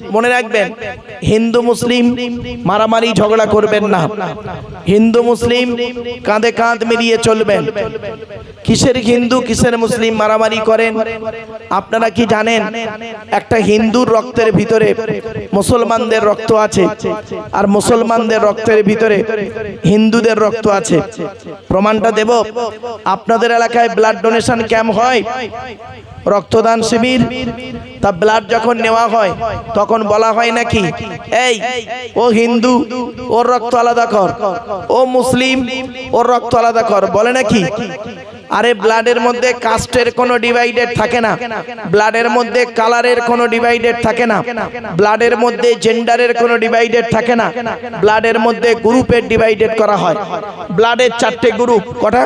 মনে রাখবেন, হিন্দু মুসলিম মারামারি ঝগড়া করবেন না। হিন্দু মুসলিম কাঁধে কাঁধ মিলিয়ে চলবেন। কিসের হিন্দু, কিসের মুসলিম মারামারি করেন? আপনারা কি জানেন, একটা হিন্দুর রক্তের ভিতরে মুসলমানদের রক্ত আছে, আর মুসলমানদের রক্তের ভিতরে হিন্দুদের রক্ত আছে। প্রমাণটা দেব, আপনাদের এলাকায় ব্লাড ডোনেশন ক্যাম্প হয়। রক্তদান শিবির, তা ব্লাড যখন নেওয়া হয়, তখন বলা হয় নাকি, এই, ও হিন্দু, ওর রক্ত আলাদা কর, ও মুসলিম, ওর রক্ত আলাদা কর। বলে নাকি, আরে ব্লাডের মধ্যে কাস্টের কোনো ডিভাইডেড থাকে না ব্লাডের মধ্যে কালারের কোনো ডিভাইডেড থাকে না ব্লাডের মধ্যে জেন্ডারের কোনো ডিভাইডেড থাকে না ব্লাডের মধ্যে গ্রুপের ডিভাইডেড করা হয়। ব্লাডের চারটে গ্রুপ কটা?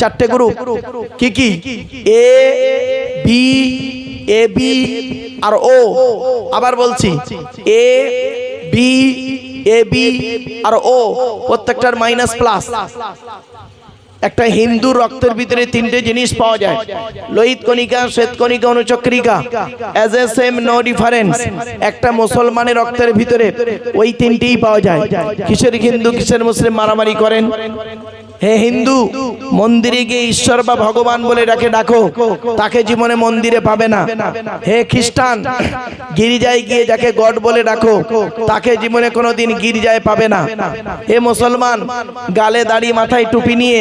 চারটে গ্রুপ কি কি? এ বি এ বি আর ও আবার বলছি এ বি এ বি আর ও প্রত্যেকটার মাইনাস প্লাস একটা হিন্দু রক্তের ভিতরে তিনটে জিনিস পাওয়া যায়। লোহিত কণিকা, শ্বেত কণিকা, অনুচক্রিকা। As a same no difference একটা মুসলমানের রক্তের ভিতরে ওই তিনটেই পাওয়া যায়। কিসের হিন্দু, কিসের মুসলিম মারামারি করেন? হে হিন্দু মন্দিরে গিয়ে ঈশ্বর বা ভগবান বলে ডাকে, ডাকো। তাকে জীবনে মন্দিরে পাবে না। হে খ্রিস্টান, গির্জায় গিয়ে যাকে গড বলে ডাকো, তাকে জীবনে কোনোদিন গির্জায় পাবে না। হে মুসলমান, গালে দাড়ি, মাথায় টুপি নিয়ে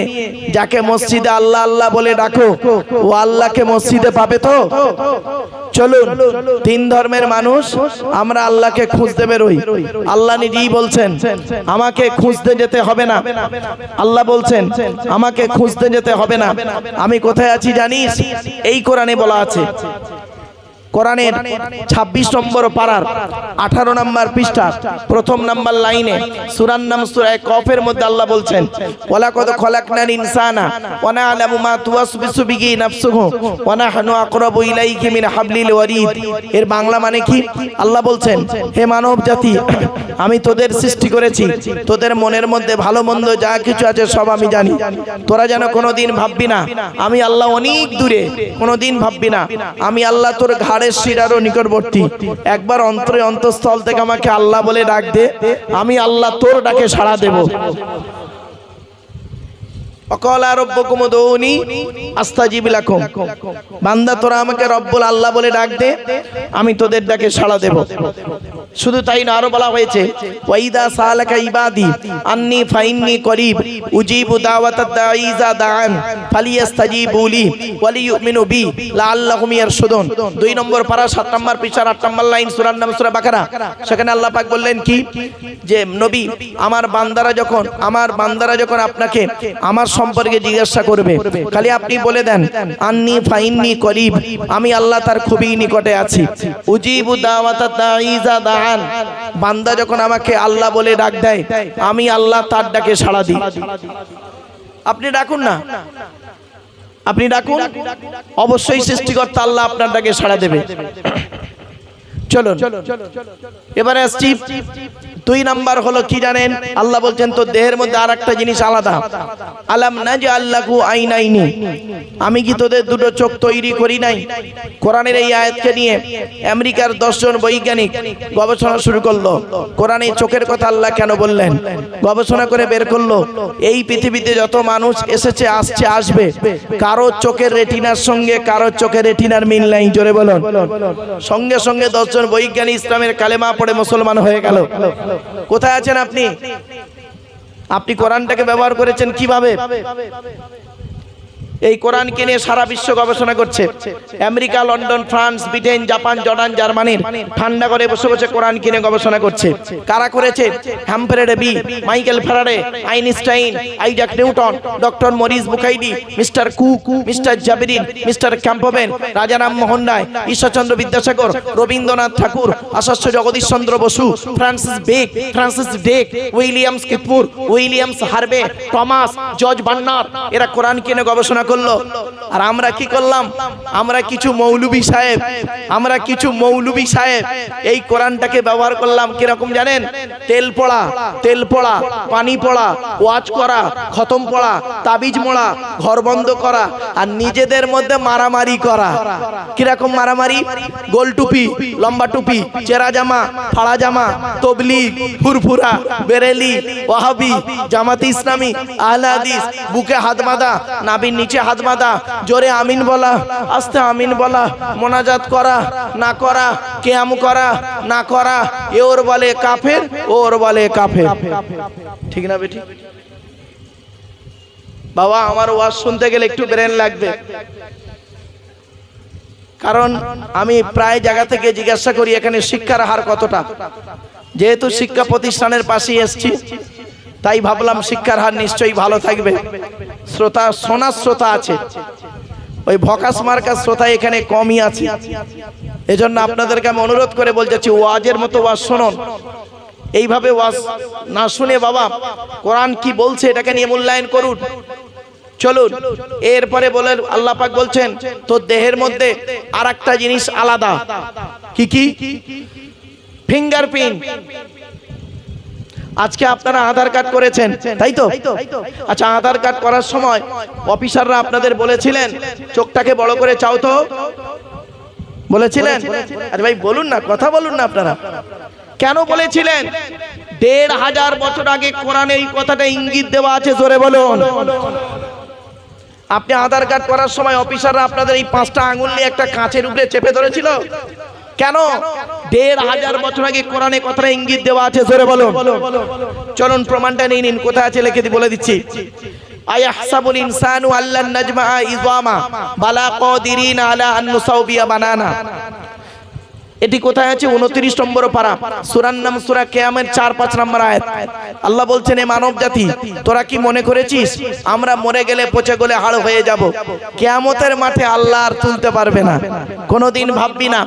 যাকে মসজিদে আল্লাহ আল্লাহ বলে ডাকো, ও আল্লাহকে মসজিদে পাবে তো? চলুন, তিন ধর্মের মানুষ, আমরা আল্লাহকে খুঁজতে বেরোই। আল্লাহ নিজেই বলছেন, আমাকে খুঁজতে যেতে হবে না। আল্লাহ বলছেন আমাকে খুঁজতে যেতে হবে না। আমি কোথায় আছি জানিস? এই কোরআনে বলা আছে কোরআনের ২৬ নম্বর পাড়ার আঠারো নম্বর পৃষ্ঠা, প্রথম নাম্বার লাইনে সুরান নাম সুরায় কফের মধ্যে আল্লাহ বলছেন ওলা কত খলাকনাল ইনসানা ওয়ানা আলামু মা তুওয়াসবিসু বিহি নাফসুহু ওয়ানা হানু আকরাবু ইলাইহি মিন হাবলিল ওয়ারিদ। এর বাংলা মানে কি? আল্লাহ বলছেন, হে মানব জাতি, আমি তোদের সৃষ্টি করেছি, তোদের মনের মধ্যে ভালো মন্দ যা কিছু আছে সব আমি জানি। তোরা যেন কোনোদিন ভাববি না, আমি আল্লাহ অনেক দূরে, কোনোদিন ভাববি না, আমি আল্লাহ তোর ঘাড়ের শিরারও নিকটবর্তী। একবার অন্তরে অন্তঃস্থল থেকে আমাকে আল্লাহ বলে ডাক দে, আমি আল্লাহ তোর ডাকে সাড়া দেব। অকলা রব্বকুম দৌনি আস্তাজিব বান্দা, তোরা আমাকে রব্বুল আল্লাহ বলে ডাক দে, আমি তোদের ডাকে সাড়া দেব। শুধু তাই না আরও বলা হয়েছে, ওয়াইদা সালাকা ইবাদি, আন্নি ফাইন্নি করিব, উজিবু দাওয়াতাদ দাঈজা দাআন, ফালিয়াস্তাজিবু লি, ওয়ালিয়ুমিনু বি, লাআল্লাহুম ইয়ারশুদুন। দুই নম্বর পারা, সাত নম্বর পৃষ্ঠার আট নম্বর লাইন সূরার নাম, সূরা বাকারা। সেখানে আল্লাহ পাক বললেন কি? যে, নবী, আমার বান্দারা যখন, আমার বান্দারা যখন আপনাকে আমার সম্পর্কে জিজ্ঞাসা করবে, খালি আপনি বলে দেন, আন্নি ফাইন্নি করিব, আমি আল্লাহ তার খুবই নিকটে আছি। উজিবু দাওয়াতাদ দাঈজা দাআন বান্দা যখন আমাকে আল্লাহ বলে ডাক দেয়, আমি আল্লাহ তার ডাকে সাড়া দিই। আপনি ডাকুন না। আপনি ডাকুন। অবশ্যই সৃষ্টিকর্তা আল্লাহ আপনার ডাকে সাড়া দেবে। চলুন। এবারে আসছি দুই নাম্বার হলো কি জানেন? আল্লাহ বলছেন তো দেহের মধ্যে আর একটা জিনিস আলাদা। আলাম না যে আল্লাহু আইনাইনি। আমি কি তোদের দুটো চোখ তৈরি করি নাই? কোরআনের এই আয়াতকে নিয়ে আমেরিকার দশজন বৈজ্ঞানিক গবেষণা শুরু করল। কোরআনে চোখের কথা আল্লাহ কেন বললেন? গবেষণা করে বের করল এই পৃথিবীতে যত মানুষ এসেছে আসছে আসবে কারও চোখের রেটিনার সঙ্গে কারও চোখের রেটিনার মিল নাই। জোরে বলুন। সঙ্গে সঙ্গে দশজন বৈজ্ঞানিক ইসলামের কালেমা পড়ে মুসলমান হয়ে গেল। কোথায় আছেন আপনি? আপনি কোরআনটাকে ব্যবহার করেছেন কীভাবে? এই কোরআনকে নিয়ে সারা বিশ্ব গবেষণা করছে। America, London, France, Britain, Japan, Jordan, জার্মানির ঠান্ডা করে বসে বসে কোরআন কিনে গবেষণা করছে। কারা করেছে? হ্যাম্পারেডে B, Michael Faraday, Einstein, Isaac Newton, doctor Maurice Bucaille mister Cook, mister জাবিরিন, mister Campbell Rajaram Mohan Roy, Ishwarchandra Vidyasagar, Rabindranath Thakur, আশাস্য Jagadish Chandra Bose, Francis Bacon, Francis Drake, Williams কিতপুর, Williams Harvey, Thomas George Banner, এরা কোরআন কিনে গবেষণা করল? আর আমরা কি করলাম? আমরা কিছু মৌলবী সাহেব, আমরা কিছু মৌলবী সাহেব, এই কোরআনটাকে ব্যবহার করলাম কীরকম জানেন? তেল পড়া তেল পড়া, পানি পড়া, ওয়াজ করা, খতম পড়া, তাবিজ মোড়া, ঘর বন্ধ করা, আর নিজেদের মধ্যে মারামারি করা। কীরকম মারামারি? গোল টুপি, লম্বা টুপি, চেরা জামা, ফাড়া জামা তবলি ফুরফুরা, বেরেলি, ওয়াহাবি, জামাতি ইসলামী, আহলে বুকে হাত বাঁধা নাবির নিচে হাত বাঁধা। জোরে আমিন বলা, আস্তে আমিন বলা, মোনাজাত করা, না করা, কেয়াম করা, না করা, এ ওর বলে কাফের ওর বলে কাফের। ঠিক না বেটি? বাবা, আমার ওয়াজ শুনতে গেলে একটু ব্রেন লাগবে। কারণ আমি প্রায় জায়গা থেকে জিজ্ঞাসা করি, এখানে শিক্ষার হার কতটা? যেহেতু শিক্ষা প্রতিষ্ঠানের পাশেই এসছি, তাই ভাবলাম শিক্ষার হার নিশ্চয়ই ভালো থাকবে। শ্রোতা, সোনার শ্রোতা আছে। ওই ভকাস মার্কার শ্রোতা এখানে কমই আছে। এজন্য আপনাদেরকে আমি অনুরোধ করে বলতে চাচ্ছি ওয়াজের মতো ওয়াজ শুনুন। এইভাবে ওয়াজ না শুনে বাবা, কোরআন কি বলছে এটাকে নিয়ে মূল্যায়ন করুন। চলুন, এরপরে বলেন, আল্লাহ পাক বলছেন, তোর দেহের মধ্যে আর একটা জিনিস আলাদা। কি কি? ফিঙ্গারপ্রিন্ট আজকে আপনারা আধার কার্ড করেছেন, তাই তো? আচ্ছা আধার কার্ড করার সময় অফিসাররা আপনাদের বলেছিলেন, চোখটাকে বড় করে চাও তো। বলেছিলেন? আরে ভাই, বলুন না, কথা বলুন না আপনারা। কেন বলেছিলেন? দেড় হাজার বছর আগে কোরআনে এই কথাটা ইঙ্গিত দেওয়া আছে, জোরে বলুন। আপনি আধার কার্ড করার সময় অফিসাররা আপনাদের এই পাঁচটা আঙুল নিয়ে একটা কাঁচের উপরে চেপে ধরেছিল? কেন? দেড় হাজার বছর আগে কোরআনে কথাটা ইঙ্গিত দেওয়া আছে, জোরে বলো চলুন, প্রমাণটা নিয়ে নিন, কোথায় আছে লিখে বলে দিচ্ছি। আয়াহসাবুল ইনসানু আল্লান নাজমা ইযামা বালা কাদিরিন আলা আন নুসাউবিয়া বানানা। এটি কোথায় আছে? উনত্রিশ নম্বর পারা। সুরার নাম সুরা কেয়ামের চার পাঁচ নম্বর আয়াত। আল্লাহ বলছেন, এ মানব জাতি, তোরা কি মনে করেছিস আমরা মরে গেলে পচে গলে হাড় হয়ে যাব? কেয়ামতের মাঠে আল্লাহ আর তুলতে পারবে না। কোনোদিন ভাববি না,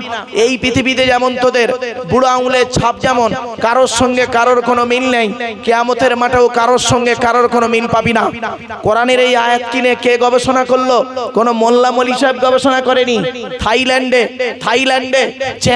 এই পৃথিবীতে যেমন তোদের বুড়ো আঙুলের ছাপ যেমন, কারোর সঙ্গে কারোর কোনো মিল নেই। কেয়ামতের মাঠেও কারোর সঙ্গে কারোর কোনো মিল পাবি না। কোরআনের এই আয়াত কিনে কে গবেষণা করল? কোনো মোল্লা মলি সাহেব গবেষণা করেনি? থাইল্যান্ডে থাইল্যান্ডে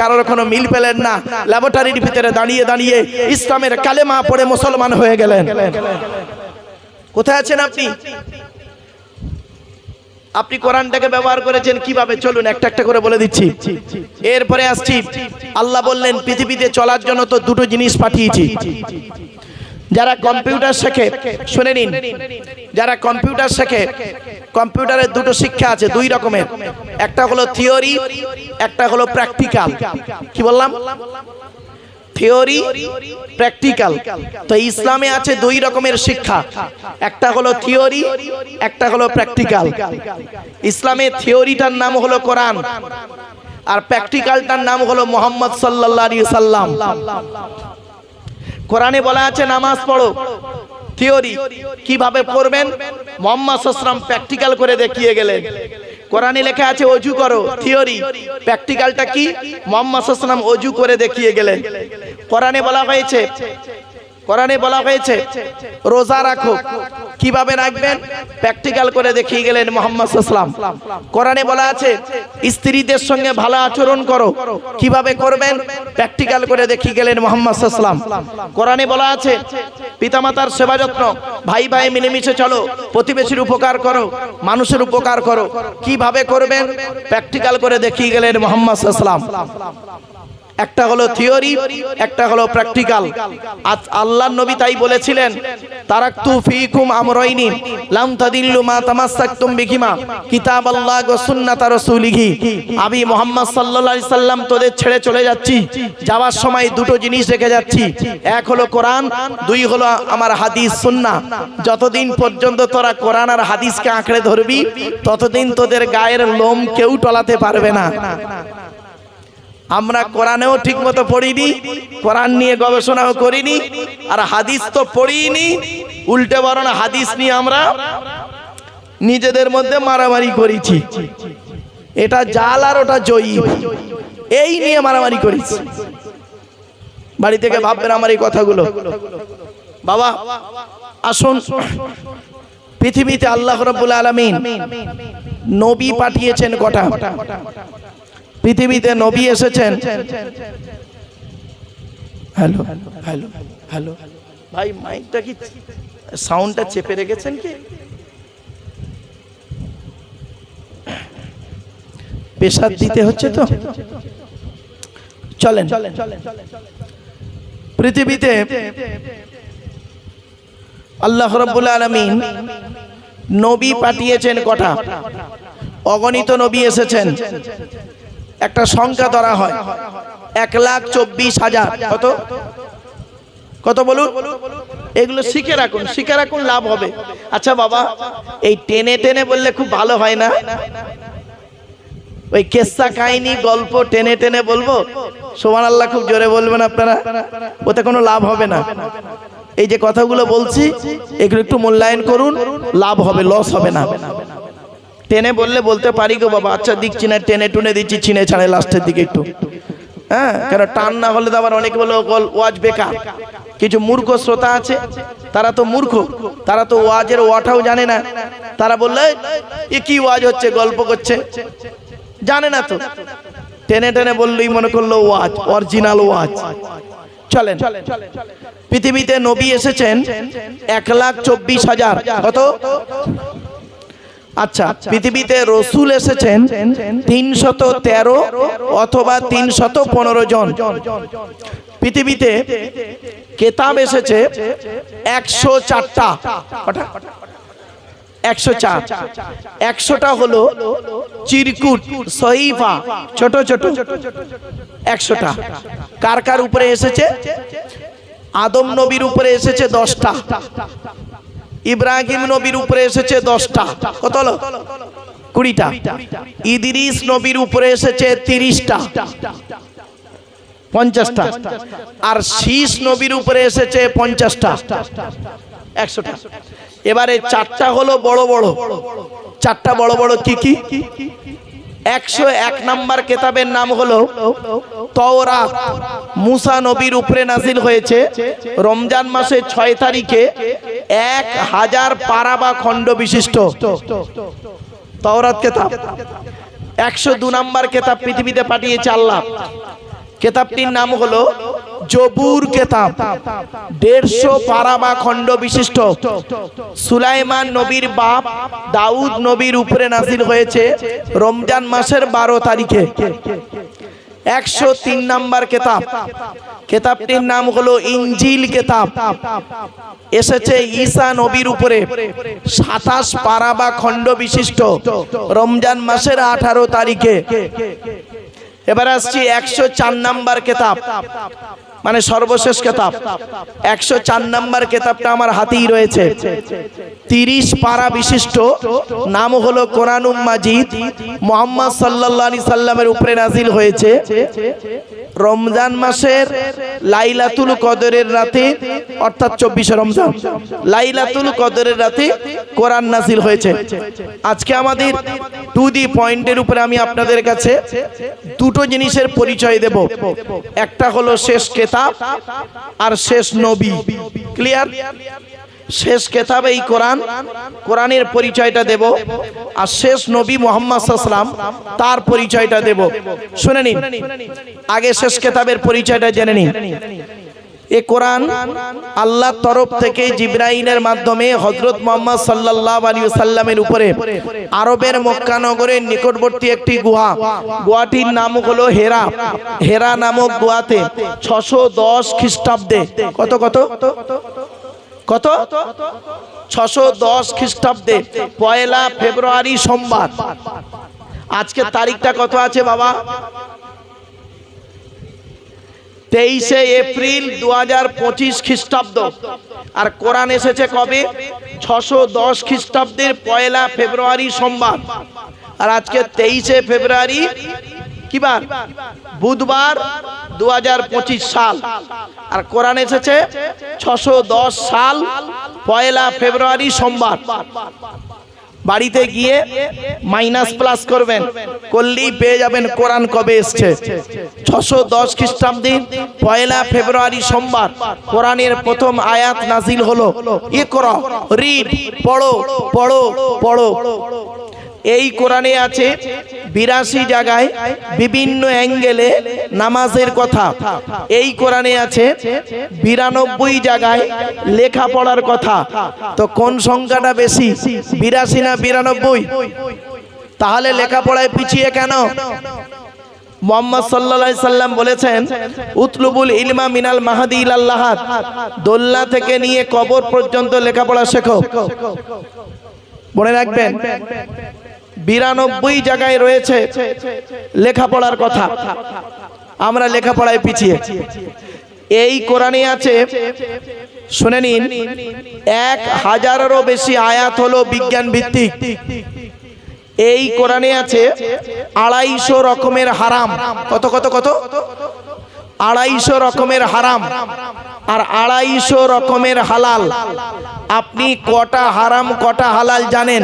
কারোর কোনো মিল পেলেন না। ল্যাবরেটরির ভিতরে দাঁড়িয়ে দাঁড়িয়ে ইসলামের কালেমা পড়ে মুসলমান হয়ে গেলেন। কোথায় আছেন আপনি? আপনি কোরআনটাকে ব্যবহার করেছেন কীভাবে? চলুন একটা একটা করে বলে দিচ্ছি। এরপরে আসছি। আল্লাহ বললেন, পৃথিবীতে চলার জন্য তো দুটো জিনিস পাঠিয়েছি। যারা কম্পিউটার শেখে, শুনে নিন। যারা কম্পিউটার শেখে কম্পিউটারের দুটো শিক্ষা আছে, দুই রকমের। একটা হলো থিওরি, একটা হলো প্র্যাকটিক্যাল। কি বললাম? Theory, practical. তো ইসলামে আছে দুই রকমের শিক্ষা। একটা হলো থিওরি, একটা হলো প্র্যাকটিক্যাল। ইসলামে থিওরিটার নাম হলো কোরআন, আর প্র্যাকটিক্যালটার নাম হলো মোহাম্মদ আলাইহি সাল্লাম কোরআনে বলা আছে, নামাজ পড়ো। থিওরি, কীভাবে পড়বেন? মোহাম্মদ সাল্লাম প্র্যাকটিক্যাল করে দেখিয়ে গেলেন। কোরআনে লেখা আছে, অজু করো। থিওরি, প্র্যাকটিক্যালটা কি? মোহাম্মদ সাল্লাম অজু করে দেখিয়ে গেলেন। কোরআনে বলা হয়েছে কোরআনে বলা হয়েছে, রোজা রাখো। কীভাবে রাখবেন? প্র্যাকটিক্যাল করে দেখিয়ে গেলেন মোহাম্মদ সাল্লাম কোরআনে বলা আছে, স্ত্রীদের সঙ্গে ভালো আচরণ করো। কীভাবে করবেন? প্র্যাকটিক্যাল করে দেখিয়ে গেলেন মোহাম্মদ সাল্লাম কোরআনে বলা আছে, পিতামাতার সেবা যত্ন, ভাই ভাই মিলেমিশে চলো, প্রতিবেশীর উপকার করো, মানুষের উপকার করো। কীভাবে করবেন? প্র্যাকটিক্যাল করে দেখিয়ে গেলেন মোহাম্মদ সাল্লাম একটা হলো থিওরি, একটা হলো প্র্যাকটিক্যাল। আজ আল্লাহ নবী তাই বলেছিলেন, তারাক্তু ফিকুম আমরাইনি, লাম তাদিল্লু মা তামাসসাকতুম বিহিমা কিতাব আল্লাহ ওয়া সুন্নাত রাসূলিহি। আমি মুহাম্মদ সাল্লাল্লাহু আলাইহি সাল্লাম তোদের ছেড়ে চলে যাচ্ছি, যাওয়ার সময় দুটো জিনিস রেখে যাচ্ছি। এক হলো কোরআন, দুই হলো আমার হাদিস সুন্নাহ। যতদিন পর্যন্ত তোরা কোরআন আর হাদিসকে আঁকড়ে ধরবি, ততদিন তোদের গায়ের লোম কেউ টলাতে পারবে না। আমরা কোরআনেও ঠিক মতো পড়িনি, কোরআন নিয়ে গবেষণাও করিনি, আর হাদিস তো পড়িনি উল্টে বরণ হাদিস নিয়ে আমরা নিজেদের মধ্যে মারামারি করেছি। এটা জাল আর ওটা জয়ী। এই নিয়ে মারামারি করেছি। বাড়ি থেকে ভাববেন আমার এই কথাগুলো। বাবা, আসুন। পৃথিবীতে আল্লাহ রব্বুল আলামিন নবী পাঠিয়েছেন কটা? পৃথিবীতে নবী এসেছেন। Hello hello hello. ভাই মাইকটা কি সাউন্ডটা চেপে রেখেছেন কি? প্রেশার দিতে হচ্ছে তো? চলেন। পৃথিবীতে আল্লাহ রব্বুল আলমিন নবী পাঠিয়েছেন কটা? অগণিত নবী এসেছেন। একটা সংখ্যা ধরা হয়। এক লাখ চব্বিশ হাজার। কত? কত বলুন? এগুলো শিখে রাখুন শিখে রাখুন লাভ হবে। আচ্ছা বাবা, এই টেনে টেনে বললে খুব ভালো হয় না? ওই কেসা কাহিনী, গল্প টেনে টেনে বলব? সোমান আল্লাহ খুব জোরে বলবেন আপনারা। ওতে কোনো লাভ হবে না। এই যে কথাগুলো বলছি, এগুলো একটু মূল্যায়ন করুন, লাভ হবে লস হবে না। টেনে বললে বলতে পারি গো বাবা। আচ্ছা দিচ্ছি না টেনে টুনে দিচ্ছি, ছিনে ছাড়ে লাস্টের দিকে একটু। হ্যাঁ কেন টান না হলে তো আবার অনেকে বলে ওয়াজ বেকার। কিছু মূর্খ শ্রোতা আছে, তারা তো মূর্খ, তারা তো ওয়াজের ওয়াটাও জানে না। তারা বললে, এ কি ওয়াজ হচ্ছে, গল্প করছে? জানে না তো। টেনে টেনে বললেই মনে করল ওয়াজ, অরিজিনাল ওয়াজ। চলেন, পৃথিবীতে নবী এসেছেন এক লাখ চব্বিশ হাজার। কত? আচ্ছা পৃথিবীতে রসুল এসেছেন তিনশত তেরো অথবা তিনশত পনেরো জন। পৃথিবীতে কেতাব এসেছে একশো চারটা। একশো চার। একশোটা হলো চিরকুট সহিফা ছোট ছোট। একশোটা। কার কার উপরে এসেছে? আদম নবীর উপরে এসেছে দশটা। ইব্রাহিম নবীর উপরে এসেছে দশটা। কত হলো? কুড়িটা। ইদিরিস নবীর উপরে এসেছে তিরিশটা। পঞ্চাশটা। আর শীষ নবীর উপরে এসেছে পঞ্চাশটা। একশোটা। এবারে চারটা হলো বড় বড়। চারটা বড় বড় কি কি? একশো এক নাম্বার কেতাবের নাম হলো তওরা মুসা নবীর উপরে নাজিল হয়েছে রমজান মাসের ছয় তারিখে এক হাজার পারা বা খণ্ড বিশিষ্ট তওরাত কেতাব। একশো দু নাম্বার কেতাব পৃথিবীতে পাঠিয়েছে আল্লাহ। কেতাবটির নাম হলো জবুর কেতাব। দেড়শো পারা বা খণ্ড বিশিষ্ট। সুলাইমান নবীর বাপ দাউদ নবীর উপরে নাজিল হয়েছে রমজান মাসের বারো তারিখে। একশো তিন নাম্বার কেতাব। কেতাবটির নাম হলো ইঞ্জিল কেতাব। এসেছে ঈসা নবীর উপরে। সাতাশ পারা বা খণ্ড বিশিষ্ট। রমজান মাসের আঠারো তারিখে। এবার আসছি একশো চার নাম্বার কেতাব। মানে সর্বশেষ কেতাব। একশো চার নম্বর কেতাবটা আমার হাতেই রয়েছে। তিরিশ পারা বিশিষ্ট নাম হলো কোরআনুম মাজিদ মোহাম্মদ সাল্লাহ আলি সাল্লামের উপরে নাজিল হয়েছে। রমজান মাসের লাইলাতুল কদরের রাতে, অর্থাৎ চব্বিশে রমজান, লাইলাতুল কদরের রাতে কোরআন নাজিল হয়েছে। আজকে আমাদের টু দি পয়েন্টের উপরে আমি আপনাদের কাছে দুটো জিনিসের পরিচয় দেব। একটা হলো শেষ কেতাব আর শেষ নবী। ক্লিয়ার শেষ কেতাব এই কোরআন, কোরআনের পরিচয়টা দেব আর শেষ নবী মোহাম্মদ সাল্লাম তার পরিচয়টা দেব। শুনে নিন। আগে শেষ কেতাবের পরিচয়টা জেনে নিন। এ কোরআন আল্লাহর তরফ থেকে জিব্রাইলের মাধ্যমে হজরত মোহাম্মদ সাল্লাল্লাহু আলী সাল্লামের উপরে আরবের মক্কা নগরের নিকটবর্তী একটি গুহা। গুহাটির নাম হলো হেরা। হেরা নামক গুহাতে ছশো দশ খ্রিস্টাব্দে কত কত? কত? ছশো দশ খ্রিস্টাব্দে, পয়লা ফেব্রুয়ারি সোমবার। আজকের তারিখটা কত আছে বাবা? তেইশে এপ্রিল দু হাজার পঁচিশ খ্রিস্টাব্দ। আর কোরআন এসেছে কবে? ছশো দশ খ্রিস্টাব্দের পয়লা ফেব্রুয়ারি সোমবার। আর আজকে তেইশে ফেব্রুয়ারি কি বার বুধবার দু হাজার পঁচিশ সাল। আর কোরআন এসেছে ছশো সাল, পয়লা ফেব্রুয়ারি সোমবার। বাড়িতে গিয়ে মাইনাস প্লাস করবেন, করলেই পেয়ে যাবেন কোরআন কবে এসছে। ছশো দশ খ্রিস্টাব্দে পয়লা ফেব্রুয়ারি সোমবার কোরআনের প্রথম আয়াত নাজিল হলো। এ করো রিড, পড়ো পড়ো পড়ো। এই কোরআনে আছে বিরাশি জায়গায় বিভিন্ন অ্যাঙ্গেলে নামাজের কথা। এই কোরআনে আছে বিরানব্বই জায়গায় লেখাপড়ার কথা। তো কোন সংখ্যাটা বেশি, বিরাশি না বিরানব্বই? তাহলে লেখাপড়ায় পিছিয়ে কেন? মোহাম্মদ সাল্লা সাল্লাম বলেছেন, উতলুবুল ইলমা মিনাল মাহাদি ইলাল্লাহাত দোল্লা থেকে নিয়ে কবর পর্যন্ত লেখাপড়া শেখো। মনে রাখবেন বিরানব্বই জায়গায় রয়েছে লেখাপড়ার কথা। আমরা লেখাপড়ায় পিছিয়ে। এই কোরআনে আছে, শুনে নিন, এক হাজারেরও বেশি আয়াত হলো বিজ্ঞান ভিত্তিক এই কোরআনে আছে, আড়াইশো রকমের হারাম। কত কত কত? আড়াইশো রকমের হারাম আর আড়াইশো রকমের হালাল। আপনি কটা হারাম, কটা হালাল জানেন?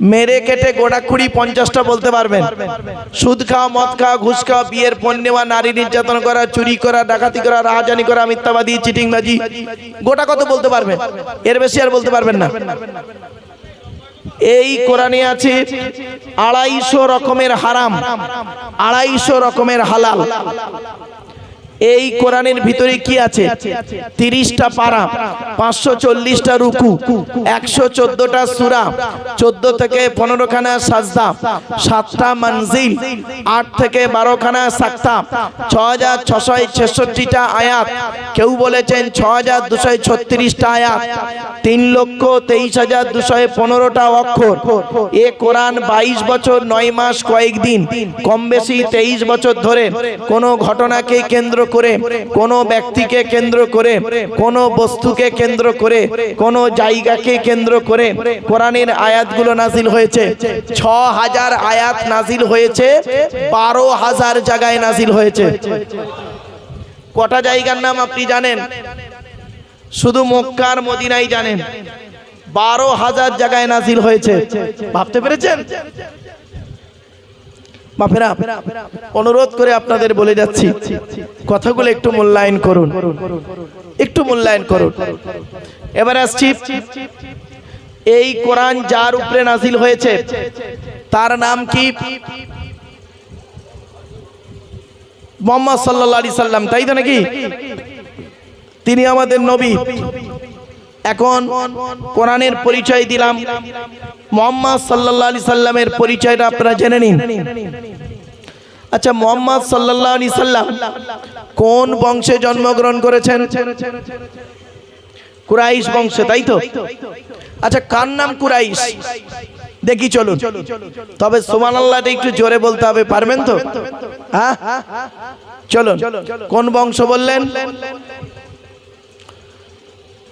মেরে কেটে গোড়া কুড়ি পঞ্চাশটা বলতে পারবেন। সুদ খাওয়া, মদ খাওয়া, ঘুষ খাওয়া, বিয়ের পণ নেওয়া, নারী নির্যাতন করা, চুরি করা, ডাকাতি করা, রাহাজানি করা, মিথ্যাবাদী, চিটিংবাজি, গোটা কত বলতে পারবেন? এর বেশি আর বলতে পারবেন না। এই কোরআনে আছে, আড়াইশো রকমের হারাম, আড়াইশো রকমের হালাল। এই কোরআনের ভিতরে কি আছে? তিরিশটা পারা, পাঁচশো চল্লিশটা রুকু, একশো চোদ্দটা সুরা, চোদ্দ থেকে পনেরো খানা সাজদা, সাতটা মঞ্জিল আট থেকে বারো খানা সাক্তা ছ হাজার ছশো ছেষট্টিটা আয়াত। কেউ বলেছেন ছ হাজার দুশো ছত্রিশটা আয়াত। তিন লক্ষ তেইশ হাজার দুশো পনেরোটা অক্ষর। এ কোরআন বাইশ বছর, নয় মাস, কয়েকদিন। কম বেশি তেইশ বছর ধরে কোনো ঘটনাকে কেন্দ্র করে কোনো ব্যক্তিকে কেন্দ্র করে, কোনো বস্তুকে কেন্দ্র করে, কোনো জায়গাকে কেন্দ্র করে কোরআনের আয়াতগুলো নাজিল হয়েছে। ছ হাজার আয়াত নাজিল হয়েছে বারো হাজার জায়গায় নাজিল হয়েছে। কটা জায়গার নাম আপনি জানেন? শুধু মক্কার মদিনাই জানেন। বারো হাজার জায়গায় নাজিল হয়েছে। ভাবতে পেরেছেন? বাপেরা অনুরোধ করে আপনাদের বলে যাচ্ছি, কথাগুলো একটু মূল্যায়ন করুন। একটু মূল্যায়ন করুন। এবার আসছি, এই কোরআন যার উপরে নাজিল হয়েছে, তার নাম কি? মোহাম্মদ সাল্লাহ আলি সাল্লাম, তাই তো নাকি? তিনি আমাদের নবী। এখন কোরআনের পরিচয় দিলাম। মোহাম্মদ সাল্লাহ আলি সাল্লামের পরিচয়টা আপনারা জেনে নিন। আচ্ছা মোহাম্মদ সাল্লাহ আলি সাল্লাম কোন বংশে জন্মগ্রহণ করেছেন? কুরাইশ বংশে, তাই তো? আচ্ছা কার নাম কুরাইশ? দেখি চলুন। তবে সোমান আল্লাহটা একটু জোরে বলতে হবে, পারবেন তো? হ্যাঁ? চলুন। কোন বংশ বললেন?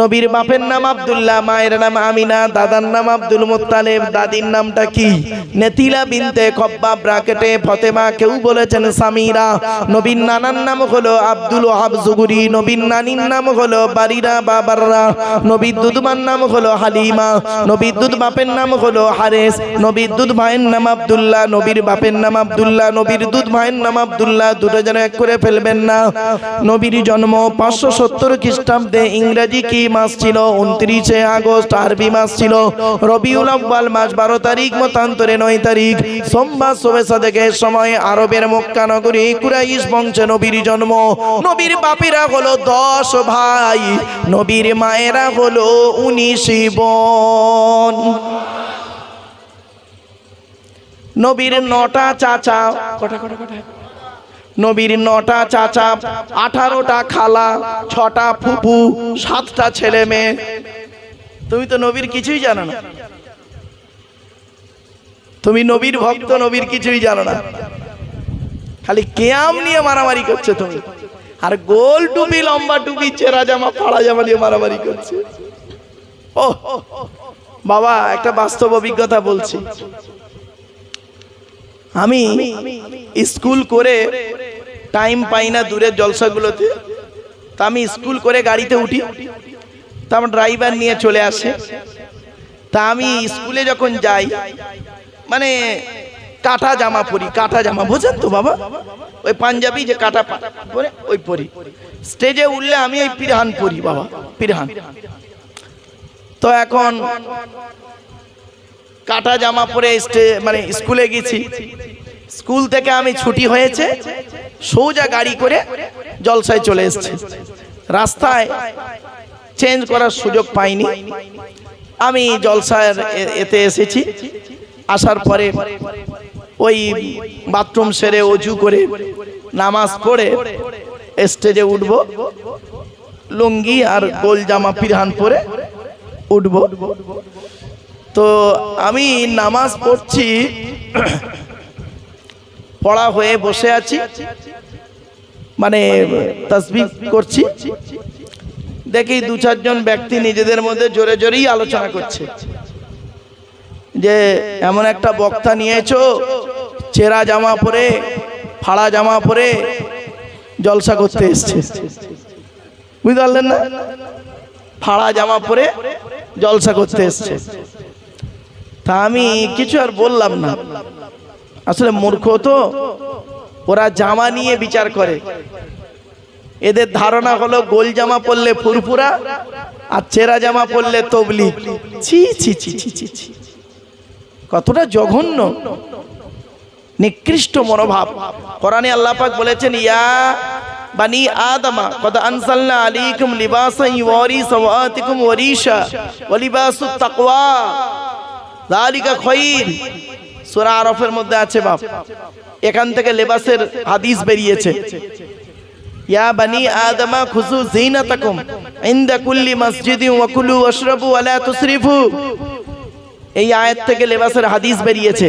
নবীর বাপের নাম আব্দুল্লাহ, মায়ের নাম আমিনা, দাদার নাম আব্দুল মুত্তালেব, দাদির নামটা কি? নেতিলা বিনতে কব্বা ব্রাকেটে ফতেমা, কেউ বলেছেন সামিরা। নবীর নানার নাম হলো আব্দুল ওহাব জুগুরি নবীর নানির নাম হলো বারিরা বাবাররা, নবীর দুধমার নাম হলো হালিমা, নবীর দুধ বাপের নাম হলো হারেস, নবীর দুধ ভাইয়ের নাম আব্দুল্লাহ, নবীর বাপের নাম আব্দুল্লাহ, নবীর দুধ ভাইয়ের নাম আব্দুল্লাহ, দুটো যেন এক করে ফেলবেন না। নবীর জন্ম পাঁচশো সত্তর খ্রিস্টাব্দে ইংরেজি কি মাস ছিল উনত্রিশে আগস্ট, আরবি মাস ছিল। রবিউল আব্বাল মাস বারো তারিখ, মতান্তরে নয় তারিখ। সোমবার শোভে সাদেকের সময় আরবের মক্কা নগরী কুরাইশ বংশে নবীর জন্ম। নবীর বাপেরা হলো দশ ভাই, নবীর মায়েরা হলো উনিশ বোন। নবীর নটা চাচা। কটা কটা কটা? নবীর নটা চাচা, আঠারোটা খালা, ছটা ফুপু, সাতটা ছেলে মেয়ে। তুমি তো নবীর কিছুই জানো না। তুমি নবীর ভক্ত, নবীর কিছুই জানো না। খালি কেয়াম নিয়ে মারামারি করছে তুমি। আর গোল টুপি, লম্বা টুপি, চেরা জামা, পাড়া জামা নিয়ে মারামারি করছে। ও বাবা, একটা বাস্তব অভিজ্ঞতা বলছি। আমি স্কুল করে টাইম পাই না দূরের জলসাগুলোতে। তা আমি স্কুল করে গাড়িতে উঠি। তা আমার ড্রাইভার নিয়ে চলে আসে। তা আমি স্কুলে যখন যাই মানে কাটা জামা পরি, কাটা জামা, বোঝেন তো বাবা? ওই পাঞ্জাবি যে কাটা পরে, ওই পরি। স্টেজে উঠলে আমি ওই পিরহান পরি বাবা, পিরহান। তো এখন কাটা জামা পরে স্টে মানে স্কুলে গেছি। স্কুল থেকে আমি ছুটি হয়েছে, সোজা গাড়ি করে জলসায় চলে এসেছি। রাস্তায় চেঞ্জ করার সুযোগ পাইনি। আমি জলসার এ- এতে এসেছি। আসার পরে ওই বাথরুম সেরে অজু করে নামাজ পড়ে স্টেজে উঠব। লুঙ্গি আর গোল জামা পিরহান পরে উঠব। তো আমি নামাজ পড়ছি পড়া হয়ে বসে আছি। মানে তসবি করছি। দেখি দু চারজন ব্যক্তি নিজেদের মধ্যে জোরে জোরেই আলোচনা করছে। যে, এমন একটা বক্তা নিয়েছো, চেরা জামা পরে, ফাড়া জামা পরে জলসা করতে এসছে। বুঝতে পারলেন না? ফাড়া জামা পরে জলসা করতে এসছে। তা আমি কিছু আর বললাম না। আসলে মূর্খ তো, ওরা জামা নিয়ে বিচার করে। এদের ধারণা হলো গোল জামা পরলে ফুরফুরা আর চেরা জামা পরলে তবলি। ছি ছি ছি ছি ছি ছি। কতটা জঘন্য, নিকৃষ্ট মনোভাব। কোরআনে আল্লাহ পাক বলেছেন, ইয়া বানি আদমা, কদ আনসালনা আলাইকুম লিবাসান ইউরি সাওয়াতিকুম ওয়ারিশা ওয়া লিবাসুত তাকওয়া। যালিকা খায়র সূরা আরফের মধ্যে আছে বাপ। এখান থেকে লেবাসের হাদিস বেরিয়েছে। ইয়া বানি আদমা খুজু জিনাতাকুম ইনদা কুল্লি মসজিদি ওয়া কুলু ওয়াশরাবু ওয়া লা তুসরিফু এই আয়াত থেকে লেবাসের হাদিস বেরিয়েছে।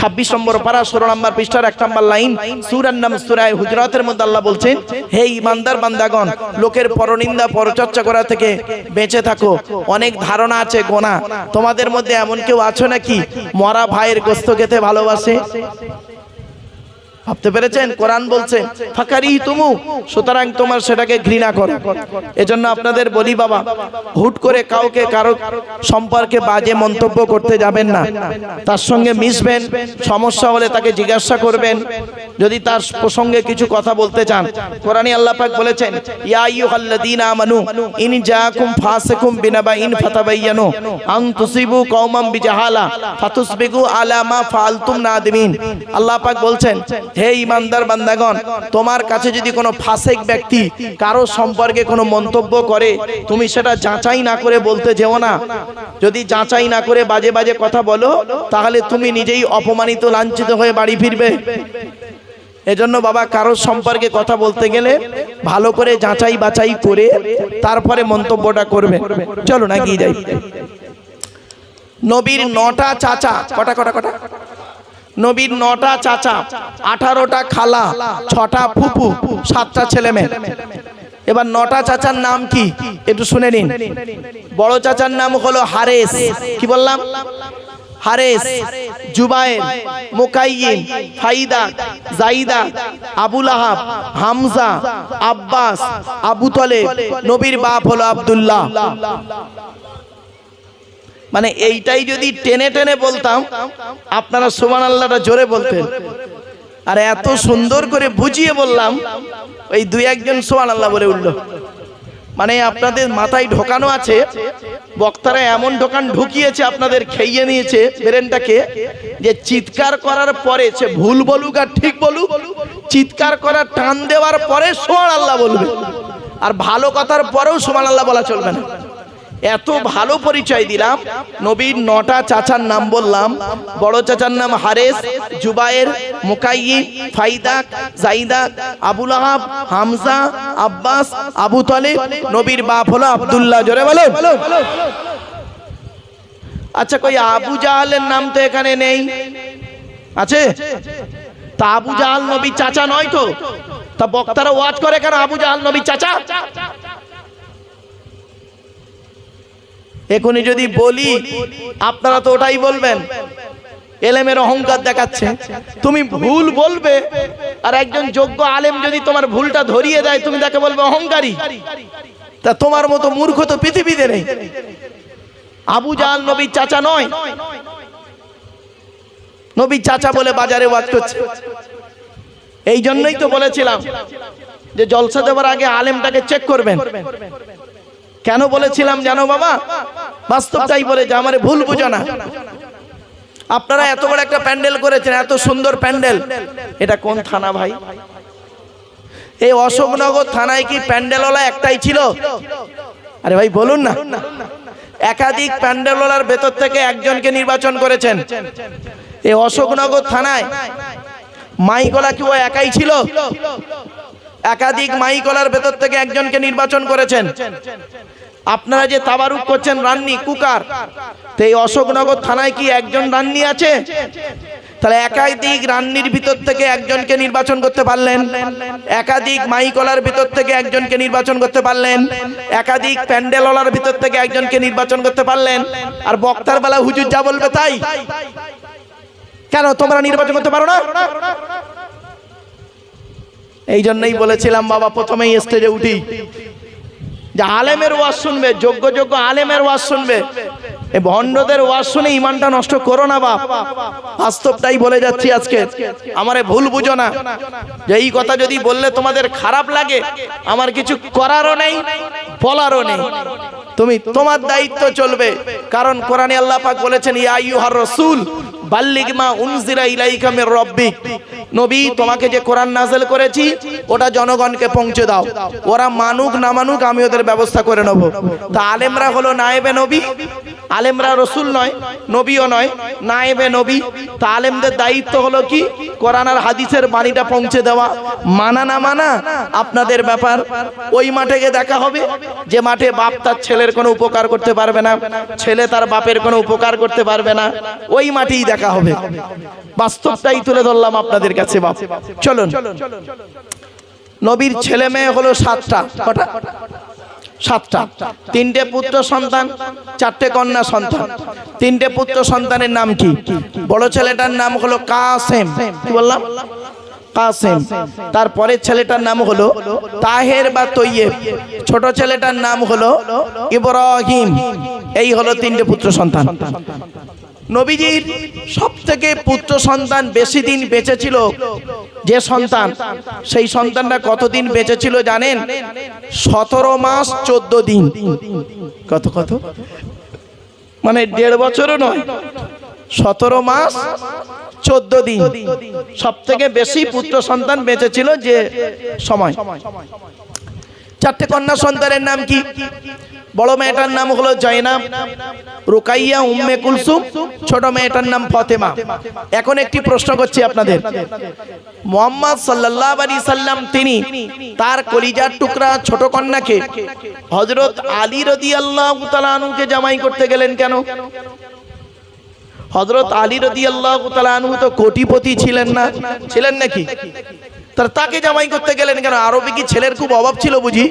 26 নম্বর পারা 16 নম্বর পৃষ্ঠার এক নম্বর লাইন, সুরার নাম সুরায় হুজরাতের মধ্যে আল্লাহ বলছেন হে ইমানদার বান্দাগণ, লোকের পরনিন্দা, পরচর্চা করা থেকে বেঁচে থাকো। অনেক ধারণা আছে, গোনা। তোমাদের মধ্যে এমন কেউ আছো নাকি? মরা ভাইয়ের গোস্ত খেতে ভালোবাসে? ভাবতে পেরেছেন? কোরআন বলছে ফাকারি তুমু সুতরাং তোমার সেটাকে ঘৃণা করো। এজন্য আপনাদের বলি বাবা, হুট করে কাউকে কারও সম্পর্কে বাজে মন্তব্য করতে যাবেন না। তার সঙ্গে মিশবেন, সমস্যা হলে তাকে জিজ্ঞাসা করবেন। যদি তার প্রসঙ্গে কিছু কথা বলতে চান, কোরআনে আল্লাহ পাক বলেছেন, ইয়া আইয়ুহাল্লাযীনা আমানু, ইন জাআকুম ফাসিকুম বিনাবাইন ফাতাবায়ানু আন তুসিবু কওমান বিজাহালা ফাতুসবিগু আলা মা ফাআলতুম নাদিমিন। আল্লাহ পাক বলছেন হে ইমানদার বান্দাগণ, তোমার কাছে যদি কোনো ফাসেক ব্যক্তি কারও সম্পর্কে কোনো মন্তব্য করে, তুমি সেটা যাচাই না করে বলতে যেও না। যদি যাচাই না করে বাজে বাজে কথা বলো, তাহলে তুমি নিজেই অপমানিত, লাঞ্ছিত হয়ে বাড়ি ফিরবে। এজন্য বাবা, কারোর সম্পর্কে কথা বলতে গেলে ভালো করে যাচাই বাছাই করে তারপরে মন্তব্যটা করবে। চলো না গিয়ে যাই। নবীর নটা চাচা, কটা কটা কটা? নবীর নটা চাচা, আঠারোটা খালা, ছটা ফুপু, সাতটা ছেলে মেয়ে। এবার নটা চাচার নাম কি? একটু শুনে নিন। বড় চাচার নাম হলো হারেস। কি বললাম? হারেস, জুবায়ের, মুকাইয়িম, ফাইদা, জাইদা, আবুল আহাব, হামজা, আব্বাস, আবু তলেব। নবীর বাপ হলো আব্দুল্লাহ। মানে এইটাই যদি টেনে টেনে বলতাম, আপনারা সুমান আল্লাহটা জোরে বলতেন। আর এত সুন্দর করে বুঝিয়ে বললাম, ওই দুই একজন সোমান আল্লাহ বলে উঠল। মানে আপনাদের মাথায় ঢোকানো আছে, বক্তারা এমন ঢোকান ঢুকিয়েছে, আপনাদের খেইয়ে নিয়েছে ব্রেনটাকে, যে চিৎকার করার পরে সে ভুল বলুক আর ঠিক বলুক, চিৎকার করার টান দেওয়ার পরে সোমান আল্লাহ বলবে। আর ভালো কথার পরেও সোমান আল্লাহ বলা চলবে না। এত ভালো পরিচয় দিলাম। নবীর নটা চাচার নাম বললাম। বড় চাচার নাম হারেস, জুবায়ের, মুকাইয়িম ফাইদাক জাইদাক আবুল আহাব, হামজা, আব্বাস, আবু তালেব। নবীর বাপ হলো আব্দুল্লাহ, জোরে বলো আচ্ছা কই আবু জাহালের নাম তো এখানে নেই। আছে? তা আবু জাহাল নবীর চাচা নয় তো? তা বক্তারা ওয়াজ করে কেন আবু জাহাল নবীর চাচা? এখনই যদি বলি, আপনারা তো ওটাই বলবেন। এলেমের অহংকার দেখাচ্ছে। তুমি ভুল বলবে, আর একজন যোগ্য আলেম যদি তোমার ভুলটা ধরিয়ে দেয়, তুমি তাকে বলবে অহংকারী। তা তোমার মতো মূর্খ তো পৃথিবীতে নেই। আবু জাহাল নবীর চাচা নয়। নবীর চাচা বলে বাজারে ওয়াজ করছে। এই জন্যই তো বলেছিলাম যে জলসা দেওয়ার আগে আলেমটাকে চেক করবেন। কেন বলেছিলাম জানো বাবা? বাস্তবটাই বলে যে আমারে ভুল বুঝো না। আপনারা এত বড় একটা প্যান্ডেল করেছেন, এত সুন্দর প্যান্ডেল। এটা কোন থানা ভাই? এই অশোকনগর থানায় কি প্যান্ডেলওয়ালা একটাই ছিল? আরে ভাই, বলুন না। একাধিক প্যান্ডেলওয়ালার ভেতর থেকে একজনকে নির্বাচন করেছেন। এই অশোকনগর থানায় মাইকলা কি ও একাই ছিল? একাধিক মাইকলার ভেতর থেকে একজনকে নির্বাচন করেছেন। আপনারা যে তাবারুক করছেন রান্নি কুকার তো এই অশোকনগর থানায় কি একজন রান্নি আছে? তাহলে একাধিক রান্নির ভিতর থেকে একজনকে নির্বাচন করতে পারলেন। একাধিক মাইকলার ভিতর থেকে একজনকে নির্বাচন করতে পারলেন। একাধিক প্যান্ডেলওয়ালার ভিতর থেকে একজনকে নির্বাচন করতে পারলেন। আর বক্তার বেলা হুজুর যা বলবে তাই। কেন তোমরা নির্বাচন করতে পারো না। এই জন্যই বলেছিলাম, বাবা, প্রথমেই স্টেজে উঠি। যে আলেমের ওয়াজ শুনবে, যোগ্য যোগ্য আলেমের ওয়াজ শুনবে। এই ভণ্ডদের ওয়াজ শুনে ইমানটা নষ্ট করো না, বাপ। বাস্তবটাই বলে যাচ্ছি আজকে। আমারে ভুল বুঝো না। যে এই কথা যদি বললে তোমাদের খারাপ লাগে, আমার কিছু করারও নেই, বলারও নেই। তুমি তোমার দায়িত্ব চলবে। কারণ কোরআনে আল্লাহ পাক বলেছেন, ইয়া আইয়ুহার রাসূল মা উনজিরা নবী, তোমাকে যে কোরআন করেছি, ওটা জনগণকে পৌঁছে দাও। ওরা মানুক না মানুক, আমি ওদের ব্যবস্থা করে নেব। তা আলেমরা নায়েবে নবী, আলেমরা রসুল নয়, নবীও নয়, নায়েবে নবী। তা আলেমদের দায়িত্ব হলো কি? কোরআন আর হাদিসের বাণীটা পৌঁছে দেওয়া। মানা না মানা, আপনাদের ব্যাপার। ওই মাঠে গিয়ে দেখা হবে। যে মাঠে বাপ তার ছেলের কোনো উপকার করতে পারবে না, ছেলে তার বাপের কোনো উপকার করতে পারবে না, ওই মাঠেই দেখা হবে। বাস্তবটাই তুলে ধরলাম আপনাদের কাছে, বাপ। চলুন। নবীর ছেলে মেয়ে হলো সাতটা। কটা? সাতটা। তিনটে পুত্র সন্তান, চারটে কন্যা সন্তান। তিনটে পুত্র সন্তানের নাম কি? বড় ছেলেটার নাম হলো কাসেম। কি বললাম? কাসেম। তারপরের ছেলেটার নাম হলো তাহের বা তৈয়েব। ছোট ছেলেটার নাম হলো ইব্রাহিম। এই হলো তিনটে পুত্র সন্তান। নবীজির সব থেকে পুত্র সন্তান বেশি দিন বেঁচে ছিল যে সন্তান? সেই সন্তানটা কতদিন বেঁচে ছিল জানেন? সতেরো মাস চোদ্দ দিন। কত কত? মানে দেড় বছরও নয়। সতেরো মাস চোদ্দ দিন। সব থেকে বেশি পুত্র সন্তান বেঁচেছিল যে সময়? চারটে কন্যা সন্তানের নাম কি? বড় মেয়েটার নাম হলো জয়নাব, রুকাইয়া উম্মে কুলসুম, ছোট মেয়েটার নাম ফতেমা। এখন একটি প্রশ্ন করছি আপনাদের। মোহাম্মদ সাল্লাল্লাহু আলাইহি সাল্লাম, তিনি তার কলিজার টুকরা ছোট কন্যাকে হযরত আলী রাদিয়াল্লাহু তাআলা আনহুকে জামাই করতে গেলেন কেন? হযরত আলী রাদিয়াল্লাহু তাআলা আনহু তো কোটিপতি ছিলেন না। ছিলেন নাকি? তার তাকে জামাই করতে গেলেন কেন? আরবে কি ছেলের খুব অভাব ছিল বুঝি?